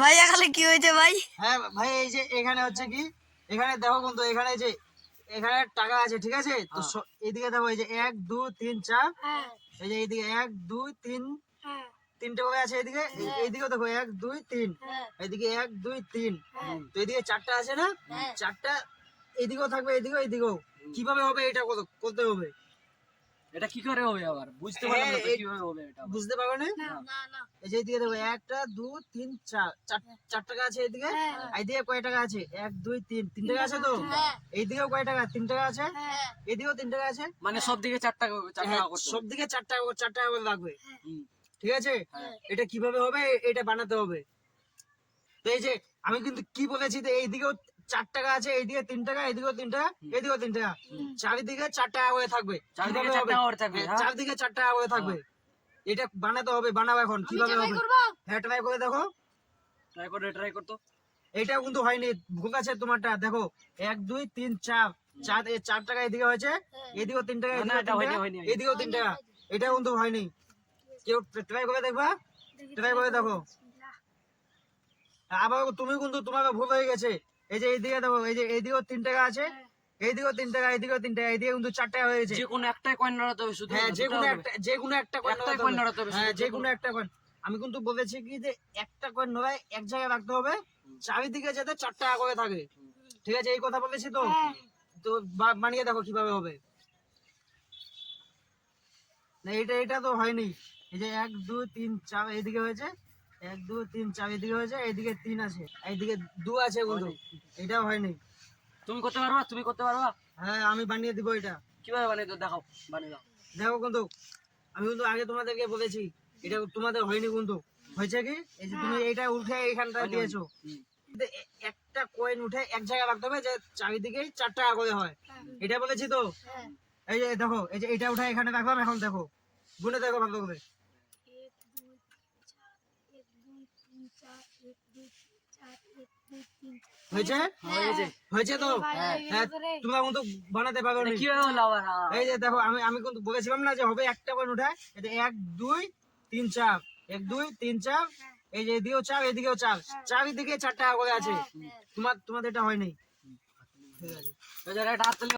ভাই এখানে কি হয়েছে ভাই? হ্যাঁ ভাই এই যে এখানে হচ্ছে কি? এখানে দেখো বন্ধু এখানে যে এখানে টাকা আছে ঠিক আছে? তো এইদিকে দেখো এই যে এক দুই তিন চার। এই যে এইদিকে এক দুই তিন। তিনটে করে আছে এইদিকে? এই- এইদিকেও দেখো এক দুই তিন। এইদিকে এক দুই তিন। তো এইদিকে চারটা আছে না? চারটা এইদিকেও থাকবে এইদিকেও এইদিকেও। কীভাবে হবে এটা কত- করতে হবে? এটা কি করে হবে আবার? বুঝতে পারলাম না তো হ্যাঁ, কীভাবে হবে এটা বুঝতে পারবে না? না না এই যে এইদিকে দেখো একটা দুই তিন চার চার টাকা আছে এইদিকে? এইদিকে কয় টাকা আছে? এক দুই তিন। তিন টাকা আছে তো? এইদিকেও কয় টাকা? তিন টাকা আছে? এইদিকেও তিন টাকা আছে? মানে সব দিকে চার টাকা চার হ্যাঁ, টাকা করতে সব দিকে চার টাকা করে- চার টাকা করে লাগবে। হুম। ঠিক আছে? হ্যাঁ। এটা কীভাবে হবে? এটা বানাতে হবে। তো এই যে আমি কিন্তু কি বলেছি যে এইদিকেও চার টাকা আছে এইদিকে তিন টাকা এইদিকেও তিন টাকা এইদিকেও তিন টাকা। চারিদিকে চার টাকা করে থাকবে। চারদিকে কীভাবে চার টাকা করে থাকবে, হ্যাঁ, হ্যাঁ। চারদিকে চার টাকা থাকবে। এটা বানাতে হবে বানাবো এখন কীভাবে হবে? হ্যাঁ ট্রাই করে দেখো। ট্রাই করে ট্রাই করতো। এটা কিন্তু হয়নি ভুল আছে তোমারটা দেখো। এক দুই তিন চার। চার চার টাকা এদিকে হয়েছে এদিকেও তিন টাকা এদিকেও তিন টাকা। এদিকেও এটা কিন্তু হয়নি। কেউ ট্রাই করে দেখবা? ট্রাই করে দেখো। আবার তুমি কিন্তু তোমার ভুল হয়ে গেছে। এই যে এইদিকে দেখো এই যে এইদিকেও তিন টাকা আছে এইদিকেও তিন টাকা এইদিকেও তিন টাকা এইদিকে কিন্তু চার টাকা হয়েছে। যে কোনো একটাই কয়েন নড়াতে হবে শুধু হ্যাঁ যে কোনো একটা যে কোনো একটা একটাই হবে। নড়াতে হবে, হ্যাঁ যে কোনো একটা কয়েন আমি কিন্তু বলেছি কি যে একটা কয়েন নড়ায় এক জায়গায় রাখতে হবে চারিদিকে যাতে চার টাকা করে থাকে। ঠিক আছে এই কথা বলেছি তো? তো বা- বানিয়ে দেখো কীভাবে হবে। না এটা এটা তো হয়নি। এই যে এক দুই তিন চার এইদিকে হয়েছে। এক দুই তিন চার এদিকে হয়েছে এইদিকে তিন আছে এইদিকে দু আছে এটাও হয়নি। তুমি করতে পারবা? তুমি করতে পারবা? হ্যাঁ আমি বানিয়ে দিব এটা। কীভাবে বানিয়ে দাও দেখাও বানিয়ে দাও। দেখো কিন্তু আমি কিন্তু আগে তোমাদেরকে বলেছি এটা তোমাদের হয়নি কিন্তু হয়েছে কি? এই যে তুমি এইটা উঠে এইখানটা দিয়েছ। কিন্তু একটা কয়েন উঠে এক জায়গায় রাখতে হবে যে চারিদিকে চার টাকা করে হয়। এটা বলেছি তো? এই যে দেখো এই যে এটা উঠে এখানে রাখলাম এখন দেখো। গুনে দেখো ভালো করে। হয়েছে? হয়েছে। হয়েছে তো? হ্যাঁ। তোমরা কিন্তু বানাতে পারো নি। কীভাবে হলো আবার? এই যে দেখো আমি আমি কিন্তু বলেছিলাম না যে হবে একটা কয়েন উঠায় এটা এক দুই তিন চার। এক দুই তিন চার। এই যে এদিকেও চার এদিকেও চার। চারিদিকে চার টাকা করে আছে। তোমার তোমাদের এটা হয়নি ঠিক আছে